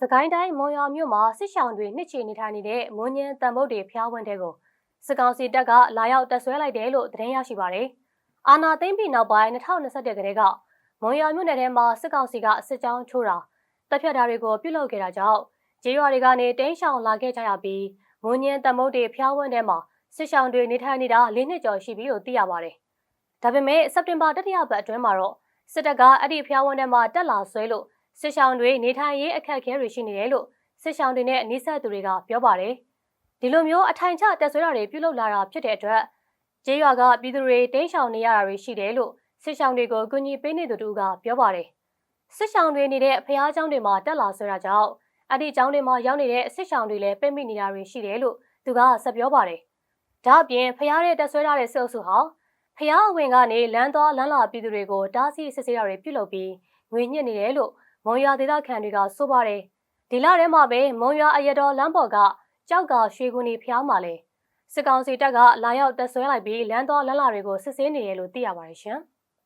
စကိုင်းတိုင်းမွန်ရွာမြို့မှာစစ်ရှောင်းတွေနှစ်ချီနေထိုင်နေတဲ့မွန်ညင်တန်မုတ်တွေဖျားဝန်းတဲ့ကိုစစ်ကောင်စီတပ်ကလာရောက်တပ်ဆွဲလိုက်တယ်လို့သတင်းရရှိပါတယ်။အာနာသိမ့်ပြီးနောက်ပိုင်း2021ကတည်းကမွန်ရွာမြို့နယ်ထဲမှာစစ်ကောင်စီကစစ်ကြောင်းထိုးတာတပ်ဖြတ်တာတွေကိုပြုလုပ်ခဲ့တာကြောင့်ကျေးရွာတွေကနေတင်းရှောင်လာခဲ့ကြရပြီးမွန်ညင်တန်မုတ်တွေဖျားဝန်းထဲမှာစစ်ရှောင်းတွေနေထိုင်နေတာ၄နှစ်ကျော်ရှိပြီလို့သိရပါတယ်။ဒါပေမဲ့စက်တင်ဘာတတိယပတ်အတွင်းမှာတော့စစ်တပ်ကအဲ့ဒီဖျားဝန်းထဲမှာတက်လာဆွဲလို့ စစ်ရှောင်းတွေနေထိုင်ရေးအခက်အခဲတွေရှိနေတယ်လို့စစ်ရှောင်းတွေနဲ့နှိစက်သူတွေကပြောပါတယ်။ဒီလိုမျိုးအထိုင်ချတက်ဆွဲတာတွေပြုလုပ်လာတာဖြစ်တဲ့အတွက်ကျေးရွာကပြည်သူတွေတင်းရှောင်နေရတာတွေရှိတယ်လို့စစ်ရှောင်းတွေကိုကူညီပေးနေသူတို့ကပြောပါတယ်။စစ်ရှောင်းတွေနေတဲ့ဖျားเจ้าတွေမှာတက်လာဆွဲတာကြောင့်အဲ့ဒီเจ้าတွေမှာရောက်နေတဲ့စစ်ရှောင်းတွေလည်းပိတ်မိနေတာတွေရှိတယ်လို့သူကဆက်ပြောပါတယ်။ဒါအပြင်ဖျားတဲ့တက်ဆွဲထားတဲ့စစ်အုပ်စုဟာဖျားအဝင်ကနေလမ်းသွားလမ်းလာပြည်သူတွေကိုတားဆီးစစ်ဆေးတာတွေပြုလုပ်ပြီးငွေညှစ်နေတယ်လို့ မွန်ရွာဒေသခံတွေကဆိုပါတယ်ဒီလထဲမှာပဲမွန်ရွာအရတော်လမ်းပေါ်ကကြောက်ကရွှေကူနီဖျားမှာလဲစစ်ကောင်စီတပ်ကလာရောက်တပ်ဆွဲလိုက်ပြီးလမ်းတော်လမ်းလာတွေကိုစစ်ဆေးနေတယ်လို့သိရပါတယ်ရှင်။